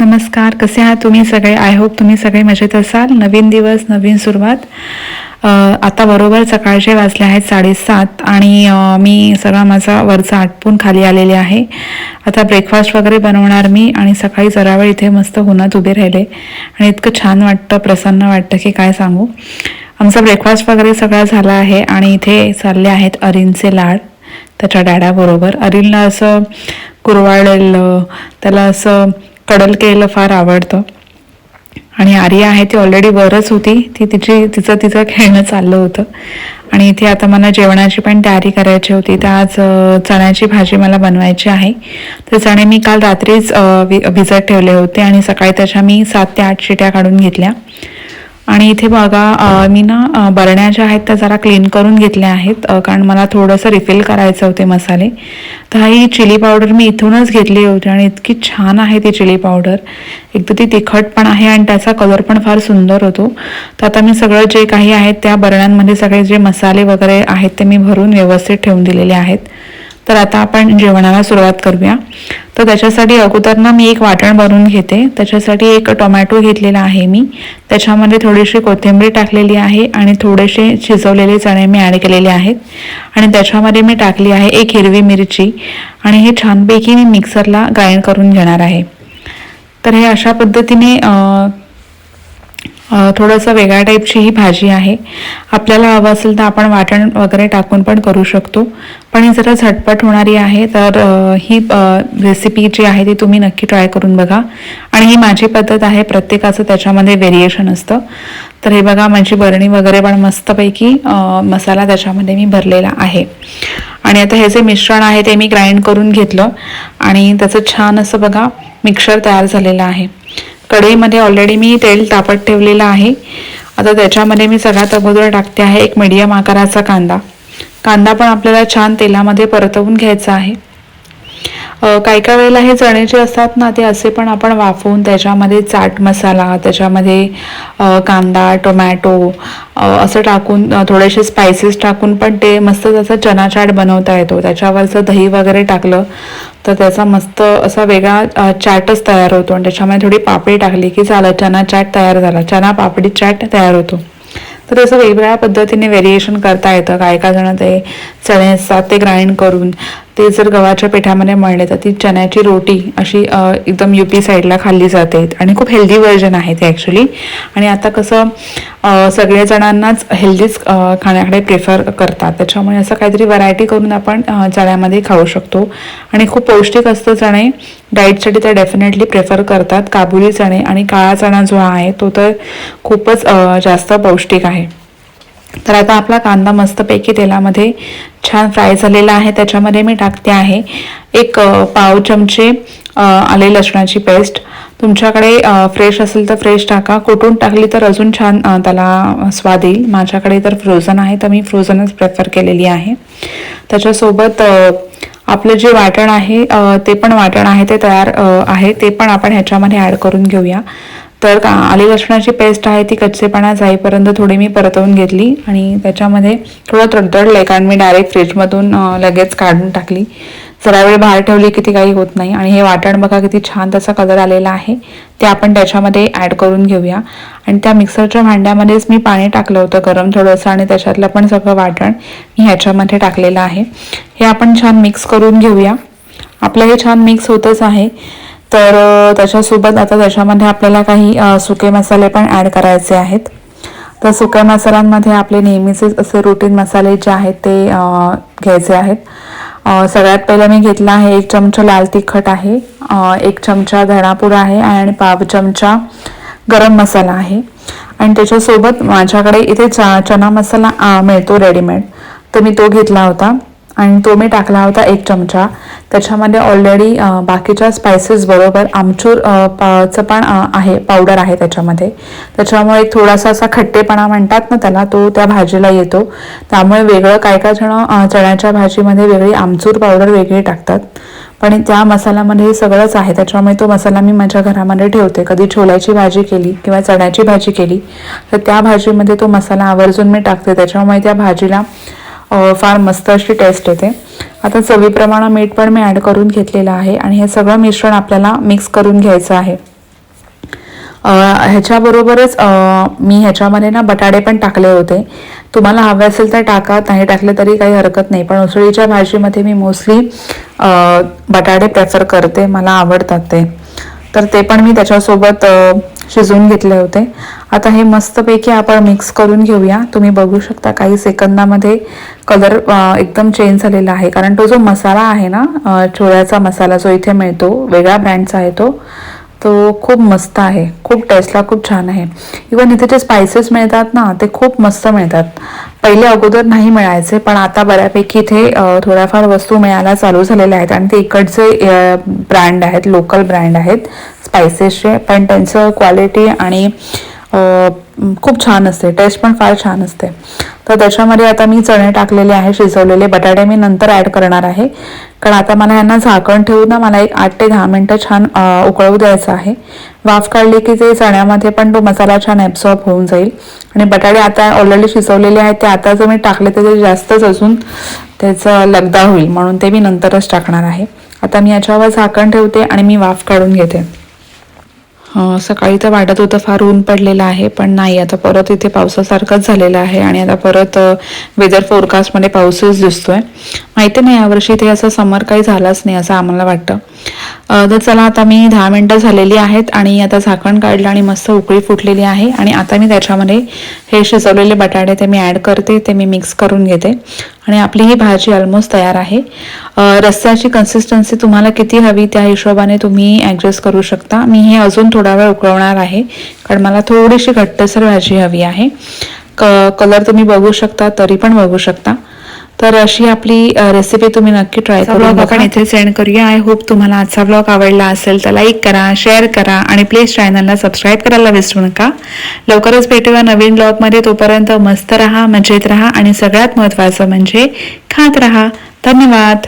नमस्कार कसे आहात तुम्ही सगळे? आय होप तुम्ही सगळे मजेत असाल. नवीन दिवस नवीन सुरुवात. आता बरोबर सकाळचे वाजले आहेत साडेसात आणि मी सर्व माझा वरचा आटपून खाली आलेले आहे. आता ब्रेकफास्ट वगैरे बनवणार मी आणि सकाळी जरा वेळ इथे मस्त उन्हात उभे राहिले. आणि इतकं छान वाटतं प्रसन्न वाटतं की काय सांगू. आमचा ब्रेकफास्ट वगैरे सगळा झाला आहे आणि इथे चालले आहेत अरिनचे लाड. त्याच्या डॅडाबरोबर. अरिलला असं कुरवाळलेलं त्याला असं कडल केलेलं फार आवडतं. आणि आर्या आहे ती ऑलरेडी बरंच होती. ती तिची तिचं तिचं खेळणं चाललं होतं. आणि इथे आता मला जेवणाची पण तयारी करायची होती. तर आज चण्याची भाजी मला बनवायची आहे. तर चणे मी काल रात्रीच भिजत ठेवले होते आणि सकाळी त्याच्या मी सात ते आठ शिट्या काढून घेतल्या. आणि इथे बघा मी ना बरण्या ज्या आहेत त्या जरा क्लीन करून घेतल्या आहेत कारण मला थोडंसं रिफिल करायचं होते मसाले. तर ही चिली पावडर मी इथूनच घेतली होती आणि इतकी छान आहे ती चिली पावडर एकदम ती तिखट पण आहे आणि त्याचा कलर पण फार सुंदर होतो. तर आता मी सगळं जे काही आहेत त्या बरण्यांमध्ये सगळे जे मसाले वगैरे आहेत ते मी भरून व्यवस्थित ठेवून दिलेले आहेत. तर आता आपण जेवणाला सुरुवात करूया. तर त्याच्यासाठी अगोदर ना मी एक वाटण बनवून घेते. त्याच्यासाठी एक टोमॅटो घेतलेला आहे मी. त्याच्यामध्ये थोडीशी कोथिंबीर टाकलेली आहे आणि थोडेसे शिजवलेले चणे मी ॲड केलेले आहेत. आणि त्याच्यामध्ये मी टाकली आहे एक हिरवी मिरची आणि हे छानपैकी मी मिक्सरला ग्राइंड करून घेणार आहे. तर हे अशा पद्धतीने थोडंसं वेगळ्या टाईपची ही भाजी आहे. आपल्याला हवं असेल तर आपण वाटण वगैरे टाकून पण करू शकतो. पण ही जरा झटपट होणारी आहे तर ही रेसिपी जी आहे ती तुम्ही नक्की ट्राय करून बघा. आणि ही माझी पद्धत आहे प्रत्येकाचं त्याच्यामध्ये व्हेरिएशन असतं. तर हे बघा माझी बरणी वगैरे पण मस्तपैकी मसाला त्याच्यामध्ये मी भरलेला आहे. आणि आता हे जे मिश्रण आहे ते मी ग्राइंड करून घेतलं. आणि त्याचं छान असं बघा मिक्सर तयार झालेलं आहे. कढईमध्ये ऑलरेडी मी तेल तापत ठेवलेलं आहे. आता त्याच्यामध्ये मी सगळ्यात अगोदर टाकते आहे एक मीडियम आकाराचा कांदा. कांदा पण आपल्याला छान तेलामध्ये परतवून घ्यायचा आहे. काही काही वेळेला हे चणे जे असतात ना ते असे पण आपण वाफवून त्याच्यामध्ये चाट मसाला त्याच्यामध्ये कांदा टोमॅटो असं टाकून थोडेसे स्पायसेस टाकून पण ते मस्त त्याचा चना चाट बनवता येतो. त्याच्यावरचं दही वगैरे टाकलं तर त्याचा मस्त असा वेगळा चाटच तयार होतो. आणि त्याच्यामध्ये थोडी पापडी टाकली की झालं चना चाट तयार झाला. चना पापडी चाट तयार होतो. तर असं वेगवेगळ्या पद्धतीने व्हेरिएशन करता येतं. काय काय जण ते चणे असतात ते ग्राइंड करून ते जर गव्हाच्या पिठामध्ये मळले तर ती चण्याची रोटी अशी एकदम यू पी साईडला खाल्ली जाते. आणि खूप हेल्दी व्हर्जन आहे ते ॲक्च्युली आणि आता कसं सगळ्या जणांनाच हेल्दीच खाण्याकडे प्रेफर करतात. त्याच्यामुळे असं काहीतरी व्हरायटी करून आपण चण्यामध्ये खाऊ शकतो. आणि खूप पौष्टिक असतं चणे. डाईटसाठी तर डेफिनेटली प्रेफर करतात. काबुली चणे आणि काळा चणा जो आहे तो तर खूपच जास्त पौष्टिक आहे. तर आता आपला कांदा मस्तपैकी तेलामध्ये छान फ्राय झालेला आहे. त्याच्यामध्ये मी टाकते आहे एक पाव चमचे आले लसणाची पेस्ट. तुमच्याकडे फ्रेश असेल तर फ्रेश टाका. कुटून टाकली तर अजून छान त्याला स्वाद येईल. माझ्याकडे तर फ्रोझन आहे तर मी फ्रोझनच प्रेफर केलेली आहे. त्याच्यासोबत आपलं जे वाटण आहे ते पण वाटण आहे ते तयार आहे. ते पण आपण ह्याच्यामध्ये ॲड करून घेऊया. तर का आली लसणाची पेस्ट आहे ती कच्चेपणा जाईपर्यंत थोडी मी परतवून घेतली आणि त्याच्यामध्ये थोडं तडतडलं कारण मी डायरेक्ट फ्रीजमधून लगेच काढून टाकली. जरा वेळ बाहेर ठेवली की ती काही होत नाही. आणि हे वाटण बघा किती छान त्याचा कलर आलेला आहे. ते आपण त्याच्यामध्ये ॲड करून घेऊया. आणि त्या मिक्सरच्या भांड्यामध्येच मी पाणी टाकलं होतं गरम थोडंसं आणि त्याच्यातलं पण सगळं वाटण मी ह्याच्यामध्ये टाकलेलं आहे. हे आपण छान मिक्स करून घेऊया. आपलं हे छान मिक्स होतच आहे. तर त्याच्यासोबत आता त्याच्यामध्ये आपल्याला काही सुके मसाले पण ॲड करायचे आहेत. तर सुक्या मसाल्यांमध्ये आपले नेहमीचे असे रुटीन मसाले जे आहेत ते घ्यायचे आहेत. सगळ्यात पहिलं मी घेतला आहे एक चमचा लाल तिखट आहे एक चमचा धणापूर आहे आणि पाव चमचा गरम मसाला आहे. आणि त्याच्यासोबत माझ्याकडे इथे चा चना मसाला मिळतो रेडीमेड तर मी तो घेतला होता. आणि तो मी टाकला होता एक चमचा. त्याच्यामध्ये ऑलरेडी बाकीच्या स्पायसेस बरोबर आमचूर पा- चं पण आहे पावडर आहे त्याच्यामध्ये. त्याच्यामुळे एक थोडासा असा खट्टेपणा म्हणतात ना त्याला तो त्या भाजीला येतो. त्यामुळे वेगळं काय काय जण चण्याच्या भाजीमध्ये वेगळी आमचूर पावडर वेगळी टाकतात. पण त्या मसाल्यामध्ये हे सगळंच आहे. त्याच्यामुळे तो मसाला मी माझ्या घरामध्ये ठेवते. कधी छोल्याची भाजी केली किंवा चण्याची भाजी केली तर त्या भाजीमध्ये तो मसाला आवर्जून मी टाकते. त्याच्यामुळे त्या भाजीला फार मस्त अशी टेस्ट येते आता चवीप्रमाणे मीठ पण मी ॲड करून घेतलेलं आहे आणि हे सगळं मिश्रण आपल्याला मिक्स करून घ्यायचं आहे. ह्याच्याबरोबरच मी ह्याच्यामध्ये ना बटाटे पण टाकले होते. तुम्हाला हवे असेल तर टाका नाही टाकले तरी काही हरकत नाही. पण उसळीच्या भाजीमध्ये मी मोस्टली बटाटे प्रेफर करते. मला आवडतात ते. तर ते पण मी त्याच्यासोबत शिजवून घेतले होते. आता हे मस्तपैकी आपण मिक्स करून घेऊया. तुम्ही बघू शकता काही सेकंदामध्ये कलर एकदम चेंज झालेला आहे. कारण तो जो मसाला आहे ना चोळ्याचा छोळ्याचा मसाला जो इथे मिळतो वेगळ्या ब्रँडचा आहे तो तो खूप मस्त आहे. खूप टेस्टला खूप छान आहे. इवन इथे जे स्पायसेस मिळतात ना ते खूप मस्त मिळतात. पहिले अगोदर नाही मिळायचे पण आता बऱ्यापैकी इथे थोड्याफार वस्तू मिळायला चालू झालेल्या आहेत. आणि ते इकडचे ब्रँड आहेत लोकल ब्रँड आहेत स्पायसेसचे. पण त्यांचं क्वालिटी आणि खूप छान असते. टेस्ट पण फार छान असते. तर त्याच्यामध्ये आता मी चणे टाकलेले आहे शिजवलेले. बटाटे मी नंतर ॲड करणार आहे. कारण आता मला यांना झाकण ठेवून ना मला एक आठ ते दहा मिनटं छान उकळवू द्यायचं आहे. वाफ काढली की ते चण्यामध्ये पण तो मसाला छान ॲब्सॉर्ब होऊन जाईल. आणि बटाटे आता ऑलरेडी शिजवलेले आहेत. ते आता जर मी टाकले तर ते जास्तच अजून त्याचं लगदा होईल. म्हणून ते मी नंतरच टाकणार आहे. आता मी याच्यावर झाकण ठेवते आणि मी वाफ काढून घेते. सकाळी तर वाटत होतं फार ऊन पडलेलं आहे पण नाही. आता परत इथे पावसासारखंच झालेलं आहे आणि आता परत वेदर फोरकास्टमध्ये पाऊसच दिसतोय. माहिती नाही यावर्षी इथे असं समर काही झालाच नाही असं आम्हाला वाटतं. तर चला आता मी दहा मिनटं झालेली आहेत आणि आता झाकण काढलं आणि मस्त उकळी फुटलेली आहे. आणि आता मी त्याच्यामध्ये हे शिजवलेले बटाटे ते मी ॲड करते ते मी मिक्स करून घेते. आणि आपली ही भाजी ऑलमोस्ट तयार आहे. रस्त्याची कन्सिस्टन्सी तुम्हाला किती हवी त्या हिशोबाने तुम्ही ॲडजस्ट करू शकता. मी हे अजून थोडा वेळ उकळवणार आहे कारण मला थोडीशी घट्टसर भाजी हवी आहे. क कलर तुम्ही बघू शकता तरी पण बघू शकता. तर अशी आपली रेसिपी तुम्ही नक्की ट्राय करू आपण इथे सेंड करूया. आय होप तुम्हाला आजचा ब्लॉग आवडला असेल तर लाईक करा शेअर करा आणि प्लीज चॅनलला सबस्क्राईब करायला विसरू नका. लवकरच भेटूया नवीन ब्लॉगमध्ये तोपर्यंत मस्त राहा मजेत राहा आणि सगळ्यात महत्त्वाचं म्हणजे खात राहा. धन्यवाद.